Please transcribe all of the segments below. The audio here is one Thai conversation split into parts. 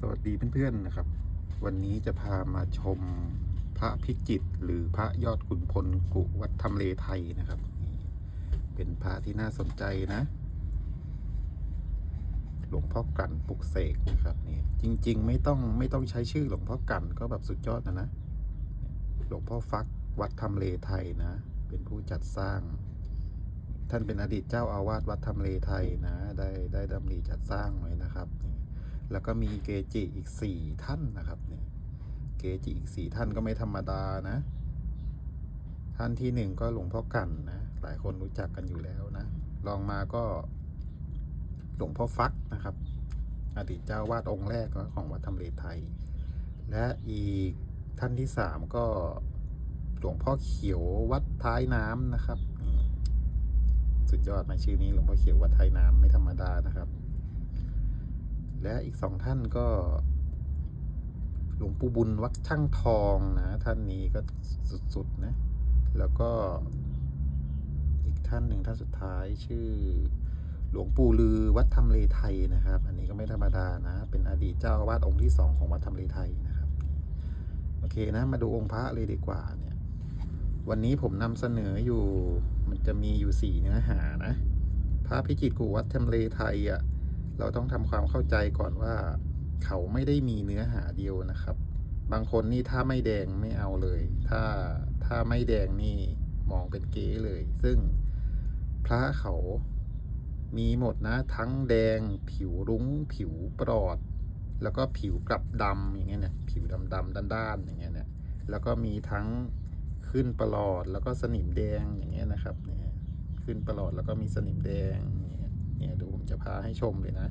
สวัสดีเพื่อนๆนะครับ วันนี้จะพามาชมพระพิจิตรหรือพระยอดขุนพลกุวัดทำเลไทยนะครับ เป็นพระที่น่าสนใจนะ หลวงพ่อกันปลุกเสกนะครับนี่จริง ๆ ไม่ต้องไม่ต้องใช้ชื่อหลวงพ่อกันก็แบบสุดยอดนะนะ หลวงพ่อฟักวัดทำเลไทยนะ เป็นผู้จัดสร้าง ท่านเป็นอดีตเจ้าอาวาสวัดทำเลไทยนะ ได้ได้ดำริจัดสร้างไว้นะครับนี่ แล้วก็มีเกจิอีกสี่ท่านนะครับนี่เกจิอีกสี่ท่านก็ไม่ธรรมดานะ ท่านที่หนึ่งก็หลวงพ่อกันนะหลายคนรู้จักกันอยู่แล้วนะลองมาก็หลวงพ่อฟักนะครับ อดีตเจ้าวาดองค์แรกของวัดทำเลไทย และอีกท่านที่สามก็หลวงพ่อเขียววัดท้ายน้ำนะครับ สุดยอดไหมชื่อนี้หลวงพ่อเขียววัดท้ายน้ำไม่ธรรมดานะครับ และอีกสองท่านก็ หลวงปู่บุญวัดช่างทองนะ ท่านนี้ก็สุดๆนะ แล้วก็อีกท่านหนึ่งท่านสุดท้ายชื่อ หลวงปู่ลือวัดทำเลไทยนะครับ อันนี้ก็ไม่ธรรมดานะ เป็นอดีตเจ้าอาวาสองค์ที่สองของวัดทำเลไทยนะครับ โอเคนะ มาดูองค์พระเลยดีกว่าเนี่ย วันนี้ผมนำเสนออยู่ มันจะมีอยู่สี่เนื้อหานะ พระพิจิตรกูวัดทำเลไทยอะ เราต้องทำความเข้าใจก่อนว่า เขาไม่ได้มีเนื้อหาเดียวนะครับ บางคนนี่ถ้าไม่แดงไม่เอาเลย ถ้าถ้าไม่แดงนี่มองเป็นเก๊เลย ซึ่งพระเขามีหมดนะ ทั้งแดง ผิวรุ้ง ผิวปลอด แล้วก็ผิวกลับดำอย่างเงี้ยเนี่ยผิวดำดำด้านๆอย่างเงี้ยเนี่ยแล้วก็มีทั้งขึ้นปลอดแล้วก็สนิมแดงอย่างเงี้ยนะครับเนี่ยขึ้นปลอดแล้วก็มีสนิมแดง เนี่ยดูผมจะพาให้ชมเลยนะ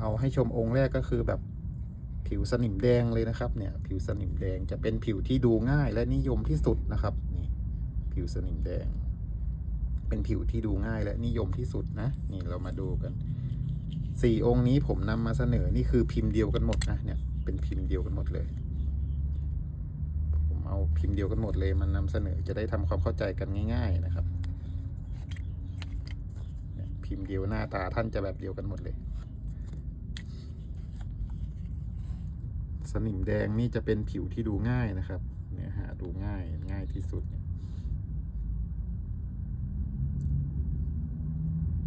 เอาให้ชมองค์แรกก็คือแบบผิวสนิมแดงเลยนะครับ เนี่ย ผิวสนิมแดงจะเป็นผิวที่ดูง่ายและนิยมที่สุดนะครับ นี่ ผิวสนิมแดง เป็นผิวที่ดูง่ายและนิยมที่สุดนะ นี่เรามาดูกันสี่องค์นี้ผมนำมาเสนอนี่คือพิมพ์เดียวกันหมดนะ เนี่ย เป็นพิมพ์เดียวกันหมดเลย ผมเอาพิมพ์เดียวกันหมดเลยมันนำเสนอจะได้ทำความเข้าใจกันง่าย ๆ นะครับ พิมพ์เดียวหน้าตาท่านจะแบบเดียวกันหมดเลย สนิมแดงนี่จะเป็นผิวที่ดูง่ายนะครับ เนี่ยหาดูง่ายง่ายที่สุด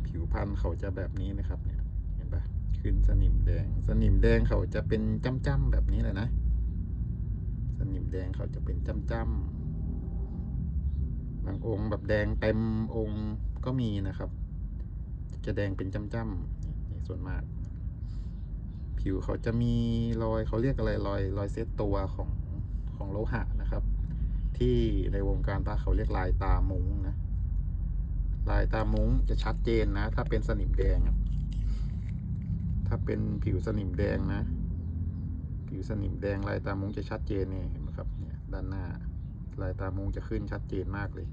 ผิวพันธุ์เขาจะแบบนี้นะครับเนี่ยเห็นปะขึ้นสนิมแดง สนิมแดงเขาจะเป็นจ้ำๆแบบนี้เลยนะ สนิมแดงเขาจะเป็นจ้ำๆบางองค์แบบแดงเต็มองค์ก็มีนะครับ จะแดงเป็นจ้ำๆนี่นี่ส่วนมาก ผิวเขาจะมีรอยเขาเรียกอะไรรอยรอยเซตตัวของของโลหะนะครับ ที่ในวงการพระเขาเรียกลายตามุ้งนะ ลายตามุ้งจะชัดเจนนะ ถ้าเป็นสนิมแดง ถ้าเป็นผิวสนิมแดงนะ ผิวสนิมแดงลายตามุ้งจะชัดเจนเนี่ยเห็นไหมครับเนี่ยด้านหน้าลายตามุ้งจะขึ้นชัดเจนมากเลย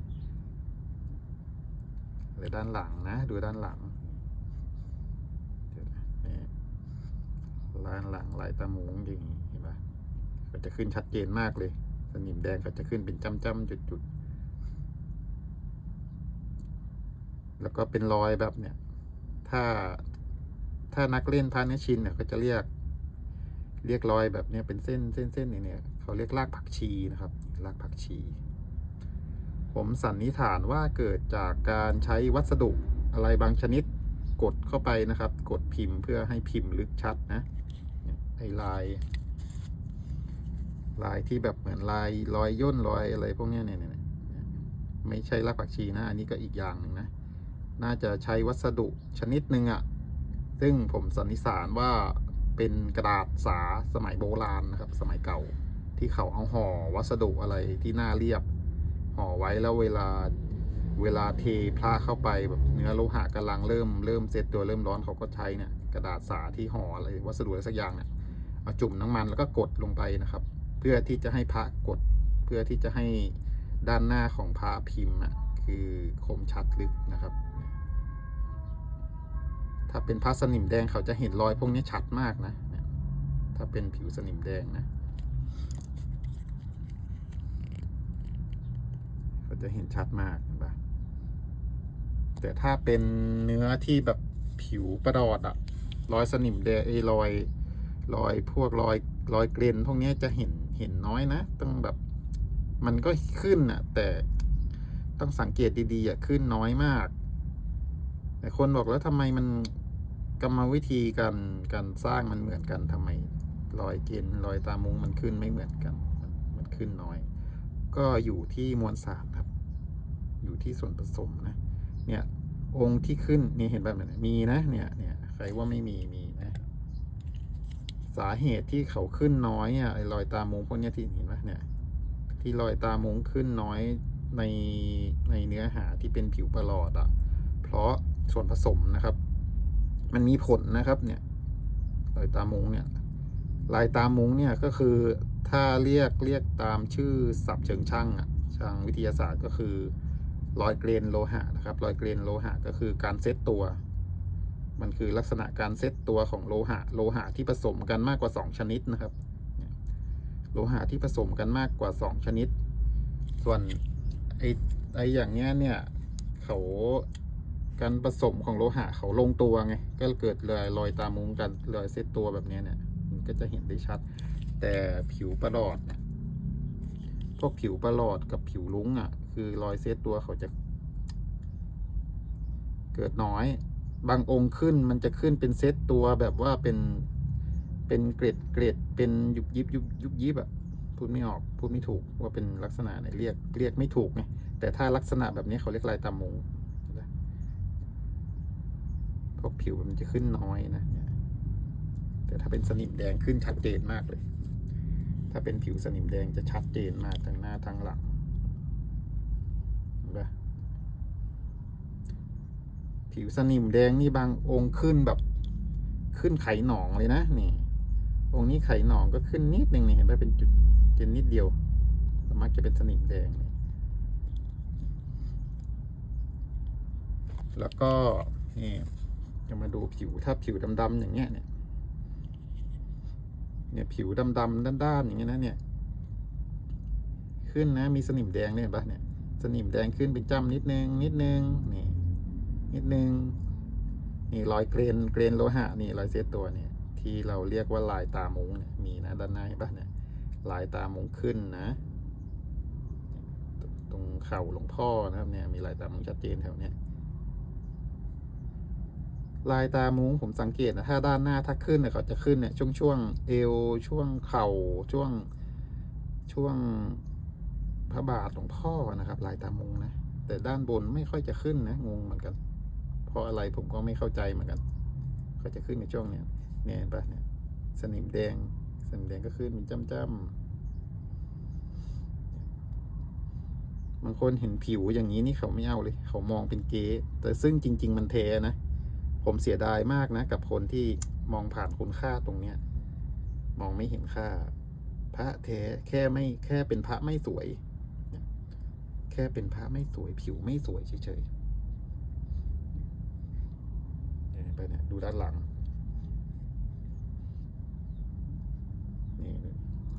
เลยด้านหลังนะ ดูด้านหลังเดี๋ยวนะนี่ ลายหลังลายตาหมุ้งอย่างนี้เห็นปะก็จะขึ้นชัดเจนมากเลย สนิมแดงก็จะขึ้นเป็นจ้ำๆจุดๆ แล้วก็เป็นรอยแบบเนี่ย ถ้าถ้านักเล่นพาเนชินเนี่ยก็จะเรียก เรียกรอยแบบเนี้ยเป็นเส้นเส้นเส้นเนี่ยเนี่ยเขาเรียกรากผักชีนะครับรากผักชี ผมสันนิษฐานว่าเกิดจากการใช้วัสดุอะไรบางชนิดกดเข้าไปนะครับ กดพิมพ์เพื่อให้พิมพ์ลึกชัดนะ ไอ้ลาย ลายที่แบบเหมือนลายรอยย่นรอยอะไรพวกนี้เนี่ยไม่ใช่รากผักชีนะ อันนี้ก็อีกอย่างหนึ่งนะ น่าจะใช้วัสดุชนิดหนึ่งอะ่ะ ซึ่งผมสันนิษฐานว่าเป็นกระดาษสาสมัยโบราณนะครับ สมัยเก่าที่เขาเอาห่อวัสดุอะไรที่หน้าเรียบห่อไว้แล้วเวลาเวลาเทพระเข้าไปแบบเนื้อโลหะกำลังเริ่มเริ่มเซตตัวเริ่มร้อนเขาก็ใช้เนี่ยกระดาษสาที่ห่ออะไรวัสดุอะไรสักอย่างเนี่ย มาจุ่มน้ำมันแล้วก็กดลงไปนะครับ เพื่อที่จะให้พระกด เพื่อที่จะให้ด้านหน้าของพระพิมพ์อะคือคมชัดลึกนะครับ ถ้าเป็นพระสนิมแดงเขาจะเห็นรอยพวกนี้ชัดมากนะ ถ้าเป็นผิวสนิมแดงนะเขาจะเห็นชัดมากเห็นปะแต่ถ้าเป็นเนื้อที่แบบผิวประดอดอะรอยสนิมแดงไอ้รอย รอยพวกรอยรอยเกรนพวกเนี้ยจะเห็นเห็นน้อยนะ ต้องแบบมันก็ขึ้นอะแต่ต้องสังเกตดีๆอะขึ้นน้อยมาก แต่คนบอกแล้วทำไมมันกรรมวิธีการการสร้างมันเหมือนกันทำไมรอยเกณฑ์รอยตามุงมันขึ้นไม่เหมือนกัน มันขึ้นน้อย ก็อยู่ที่มวลสารครับ อยู่ที่ส่วนผสมนะ เนี่ยองค์ที่ขึ้นนี่เห็นแบบไหนมีนะ เนี่ยเนี่ยใครว่าไม่มีมี สาเหตุที่เขาขึ้นน้อยอะไอ้รอยตามุงพวกนี้ที่เห็นไหมเนี่ย ที่รอยตามุงขึ้นน้อยในในเนื้อหาที่เป็นผิวประหลอดอะ เพราะส่วนผสมนะครับ มันมีผลนะครับเนี่ย รอยตามุงเนี่ยลายตามุงเนี่ยก็คือถ้าเรียกเรียกตามชื่อศัพท์เชิงช่างอะทางวิทยาศาสตร์ก็คือรอยเกรนโลหะนะครับรอยเกรนโลหะก็คือการเซตตัว มันคือลักษณะการเซตตัวของโลหะ โลหะที่ผสมกันมากกว่า 2 ชนิดนะครับ โลหะที่ผสมกันมากกว่า 2 ชนิด ส่วนไอไออย่างเนี้ยเนี่ยเขาการผสมของโลหะเขาลงตัวไง ก็เกิดรอยรอยตามุงกันรอยเซตตัวแบบนี้เนี่ยมันก็จะเห็นได้ชัด แต่ผิวประหลอดเนี่ยพวกผิวประหลอดกับผิวลุ้งอะ คือรอยเซตตัวเขาจะ เกิดน้อย บางองค์ขึ้นมันจะขึ้นเป็นเซตตัวแบบว่าเป็นเป็นเกรดเกรดเป็นยุบยิบยุบยุบยิบอะพูดไม่ออกพูดไม่ถูกว่าเป็นลักษณะไหนเรียกเรียกไม่ถูกไงแต่ถ้าลักษณะแบบนี้เขาเรียกลายตามงพวกผิวมันจะขึ้นน้อยนะแต่ถ้าเป็นสนิมแดงขึ้นชัดเจนมากเลย ถ้าเป็นผิวสนิมแดงจะชัดเจนมากทั้งหน้าทั้งหลังเห็นปะ ผิวสนิมแดงนี่บางองค์ขึ้นแบบขึ้นไขหนองเลยนะนี่ องค์นี้ไขหนองก็ขึ้นนิดหนึ่งนี่เห็นไหมเป็นจุดเจนนิดเดียวส่มากจะเป็นสนิมแดงแล้วก็นี่จะมาดูผิวถ้าผิวดำๆอย่างเงี้ยเนี่ยเนี่ยผิวดำๆด้านๆอย่างเงี้ยนะเนี่ย ขึ้นนะมีสนิมแดงเนี่ยเห็นปะเนี่ย สนิมแดงขึ้นเป็นจ้ำนิดนึงนิดนึงนี่ นิดนึง นี่รอยเกรนเกรนโลหะนี่รอยเซตตัวเนี่ย ที่เราเรียกว่าลายตามุงเนี่ยมีนะด้านในเห็นปะเนี่ยลายตามุงขึ้นนะ ตรงเข่าหลวงพ่อนะครับเนี่ยมีลายตามุงชัดเจนแถวเนี้ยลายตามุ้งผมสังเกตนะถ้าด้านหน้าถ้าขึ้นเนี่ยเขาจะขึ้นเนี่ยช่วงช่วงเอวช่วงเข่าช่วงช่วงพระบาทหลวงพ่อนะครับ ลายตามุงนะแต่ด้านบนไม่ค่อยจะขึ้นนะงงเหมือนกัน ราะอะไรผมก็ไม่เข้าใจเหมือนกันเขาจะขึ้นในช่วงเนี้ยเนี่ยเห็นปะเนี่ยสนิมแดงสนิมแดงก็ขึ้นเป็นจ้ำจ้ำบางคนเห็นผิวอย่างนี้นี่เขาไม่เอาเลย เขามองเป็นเก๊แต่ซึ่งจริง ๆ มันเทนะ ผมเสียดายมากนะ กับคนที่มองผ่านคุณค่าตรงเนี้ยมองไม่เห็นค่า พระแท้แค่ไม่แค่เป็นพระไม่สวยเนี่ยแค่เป็นพระไม่สวยผิวไม่สวยเฉยๆเนี่ย ไปเนี่ยดูด้านหลัง นี่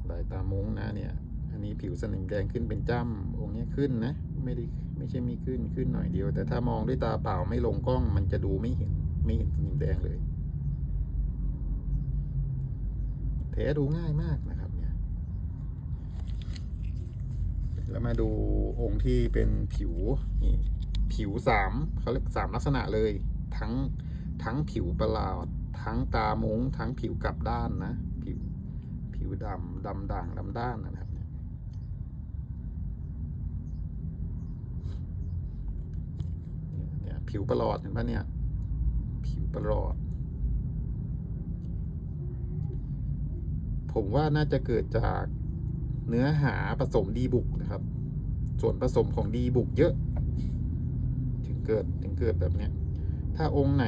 ลายตามุ้งนะเนี่ย อันนี้ผิวสนิมแดงขึ้นเป็นจ้ำองค์นี้ขึ้นนะ ไม่ได้ไม่ใช่มีขึ้นขึ้นหน่อยเดียว แต่ถ้ามองด้วยตาเปล่าไม่ลงกล้อง มันจะดูไม่เห็นไม่เห็นสนิมแดงเลยแท้ดูง่ายมากนะครับเนี่ย แล้วมาดูองค์ที่เป็นผิวนี่ผิวสามเขาเรียกสามลักษณะเลย ทั้ง ทั้งผิวประหลาด ทั้งตามุ้งทั้งผิวกลับด้านนะ ผิวผิวดำดำด่างดำด้านนะครับเนี่ยเนี่ยผิวประหลอดเห็นปะเนี่ย ผิวประหลอด ผมว่าน่าจะเกิดจากเนื้อหาผสมดีบุกนะครับ ส่วนผสมของดีบุกเยอะ ถึงเกิดถึงเกิดแบบเนี้ย ถ้าองค์ไหน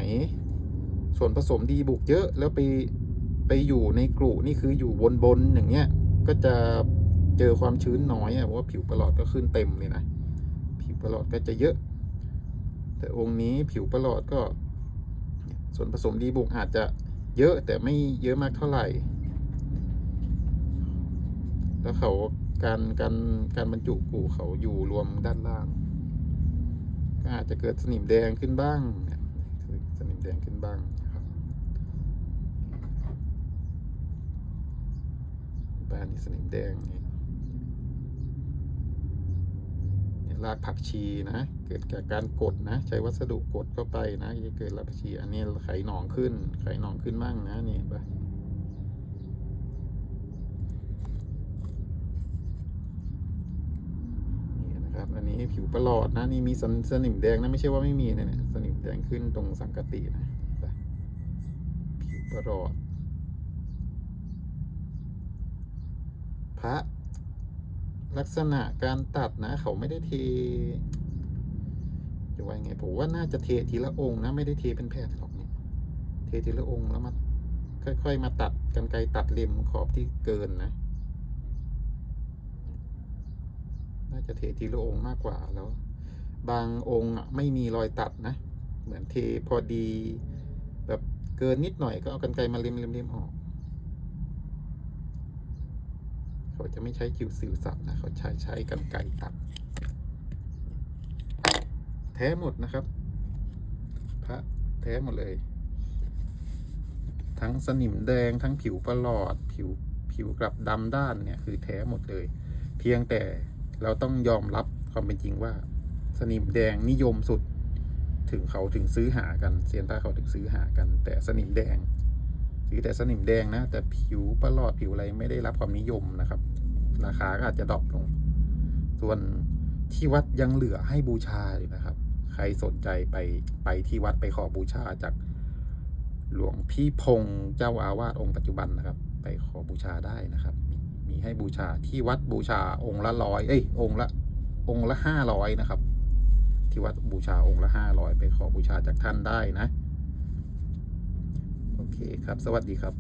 ส่วนผสมดีบุกเยอะแล้วไปไปอยู่ในกลุ่นี่คืออยู่บนบนๆอย่างเงี้ย ก็จะเจอความชื้นน้อยอะเพราะว่าผิวประหลอดก็ขึ้นเต็มเลยนะ ผิวประหลอดก็จะเยอะ แต่องค์นี้ผิวประหลอดก็ ส่วนผสมดีบุกอาจจะเยอะแต่ไม่เยอะมากเท่าไหร่ แล้วเขาการการการบรรจุกูเขาอยู่รวมด้านล่าง ก็อาจจะเกิดสนิมแดงขึ้นบ้าง แดงขึ้นบ้างนะครับนี่สนิมแดงนี่เนี่ยรากผักชีนะ เกิดจากการกดนะ ใช้วัสดุกดเข้าไปนะจะเกิดรากผักชี อันนี้ไขหนองขึ้น ไขหนองขึ้นมั่งนะนี่เห็นปะนี่ นี้ผิวประหลอดนะนี่มีสนิมแดงนะไม่ใช่ว่าไม่มีนะเนี่ยสนิมแดงขึ้นตรงสังกตินะเห็นปผิวประหลอด พระลักษณะการตัดนะ เขาไม่ได้เทจะว่ายไงผมว่าน่าจะเททีละองค์นะไม่ได้เทเป็นแผ่นหรอกเนี่ยเททีละองค์แล้วมาค่อย ๆ มาตัดกันไกรตัดเล็มขอบที่เกินนะ น่าจะเททีละองค์มากกว่าแล้ว บางองค์ไม่มีรอยตัดนะ เหมือนเทพอดี แบบเกินนิดหน่อยก็เอากันไกรมาเล็มเล็มเล็มออกเขาจะไม่ใช้คิวสื่อสับนะเขาใช้ใช้กันไก่ตัด แท้หมดนะครับ พระแท้หมดเลย ทั้งสนิมแดงทั้งผิวประหลอดผิวผิวกลับดำด้านเนี่ย คือแท้หมดเลย เพียงแต่ เราต้องยอมรับความเป็นจริงว่า สนิมแดงนิยมสุด ถึงเขาถึงซื้อหากันเซียนต้าเขาถึงซื้อหากัน แต่สนิมแดงถือแต่สนิมแดงนะ แต่ผิวประหลอดผิวอะไรไม่ได้รับความนิยมนะครับ ราคาก็อาจจะดรอปลง ส่วนที่วัดยังเหลือให้บูชาอยู่นะครับ ใครสนใจไปไปที่วัดไปขอบูชาจากหลวงพี่พงษ์เจ้าอาวาสองค์ปัจจุบันนะครับ ไปขอบูชาได้นะครับ มีให้บูชาที่วัดบูชาองค์ละร้อยเอ้ยองค์ละองค์ละห้าร้อยนะครับ ที่วัดบูชาองค์ละห้าร้อยไปขอบูชาจากท่านได้นะ โอเคครับ สวัสดีครับ